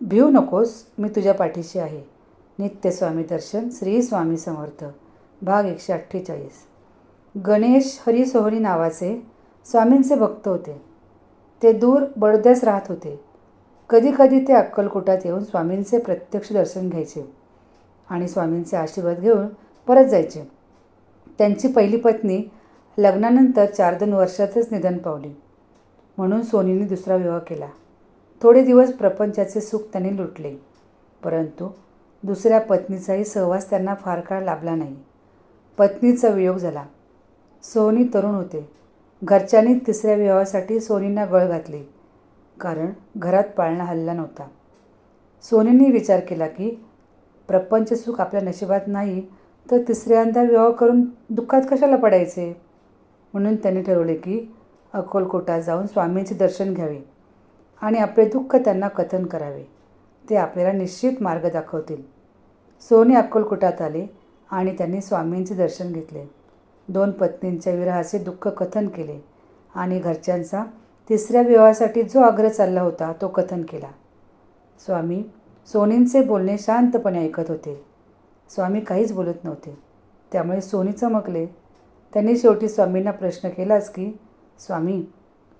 भिऊ नकोस मी तुझ्या पाठीशी आहे. नित्य स्वामी दर्शन श्री स्वामी समर्थ भाग एकशे अठ्ठेचाळीस. गणेश हरी नावाचे स्वामींचे भक्त होते. ते दूर बडोद्यास राहत होते. कधीकधी ते अक्कलकोटात येऊन स्वामींचे प्रत्यक्ष दर्शन घ्यायचे आणि स्वामींचे आशीर्वाद घेऊन परत जायचे. त्यांची पहिली पत्नी लग्नानंतर चार दोन वर्षातच निधन पावली. म्हणून सोनीने दुसरा विवाह केला. थोडे दिवस प्रपंचाचे सुख त्यांनी लुटले. परंतु दुसऱ्या पत्नीचाही सहवास त्यांना फार काळ लाभला नाही. पत्नीचा वियोग झाला. सोनी तरुण होते. घरच्यांनी तिसऱ्या विवाहासाठी सोनींना गळ घातली. कारण घरात पाळणा हल्ला नव्हता. सोनींनी विचार केला की प्रपंच सुख आपल्या नशिबात नाही तर तिसऱ्यांदा विवाह करून दुःखात कशाला पडायचे? म्हणून त्यांनी ठरवले की अकोलकोटा जाऊन स्वामींचे दर्शन घ्यावे. आणि आपले दुःख त्यांना कथन करावे. ते आपल्याला निश्चित मार्ग दाखवतील. सोने अक्कलकोटात आले आणि त्यांनी स्वामींचे दर्शन घेतले. दोन पत्नींच्या विरहाचे दुःख कथन केले आणि घरच्यांचा तिसऱ्या विवाहासाठी जो आग्रह चालला होता तो कथन केला. स्वामी सोनींचे बोलणे शांतपणे ऐकत होते. स्वामी काहीच बोलत नव्हते. त्यामुळे सोनी चमकले. त्यांनी शेवटी स्वामींना प्रश्न केलाच की स्वामी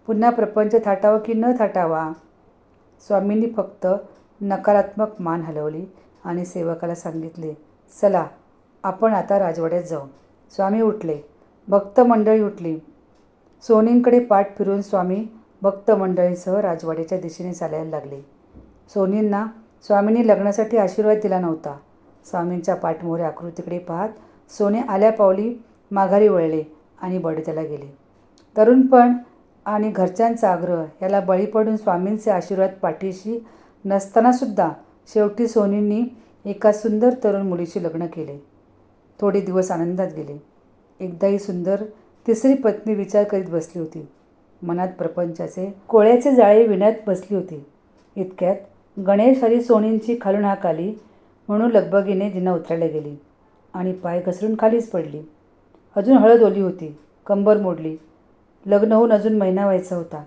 पुन्हा प्रपंच थाटावा की न थाटावा? स्वामींनी फक्त नकारात्मक मान हलवली आणि सेवकाला सांगितले चला आपण आता राजवाड्यात जाऊ. स्वामी उठले. भक्त मंडळी उठली. सोनींकडे पाठ फिरून स्वामी भक्त मंडळींसह राजवाड्याच्या दिशेने चालायला लागले. सोनींना स्वामींनी लग्नासाठी आशीर्वाद दिला नव्हता. स्वामींच्या पाठमोरे आकृतीकडे पाहत सोने आल्या पावली माघारी वळले आणि बडोद्याला गेले. तरुणपण आणि घरच्यांचा आग्रह याला बळी पडून स्वामींचे आशीर्वाद पाठीशी नसतानासुद्धा शेवटी सोनींनी एका सुंदर तरुण मुलीशी लग्न केले. थोडे दिवस आनंदात गेले. एकदा ही सुंदर तिसरी पत्नी विचार करीत बसली होती. मनात प्रपंचाचे कोळ्याचे जाळे विण्यात बसली होती. इतक्यात गणेश हरी सोनींची खालून हाक आली म्हणून लगबगीने जिना उतरायला गेली आणि पाय घसरून खालीच पडली. अजून हळद ओली होती. कंबर मोडली. लग्न होऊन अजून महिना व्हायचा होता.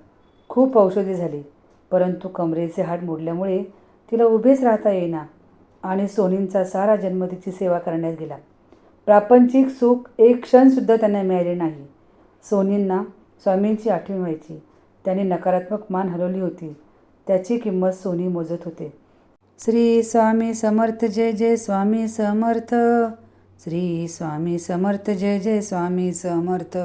खूप औषधी झाली परंतु कमरेचे हाड मोडल्यामुळे तिला उभेच राहता येईना आणि सोनींचा सारा जन्म तिची सेवा करण्यात गेला. प्रापंचिक सुख एक क्षणसुद्धा त्यांना मिळाले नाही. सोनींना स्वामींची आठवण व्हायची. त्यांनी नकारात्मक मान हलवली होती. त्याची किंमत सोनी मोजत होते. श्री स्वामी समर्थ जय जय स्वामी समर्थ. श्री स्वामी समर्थ जय जय स्वामी समर्थ.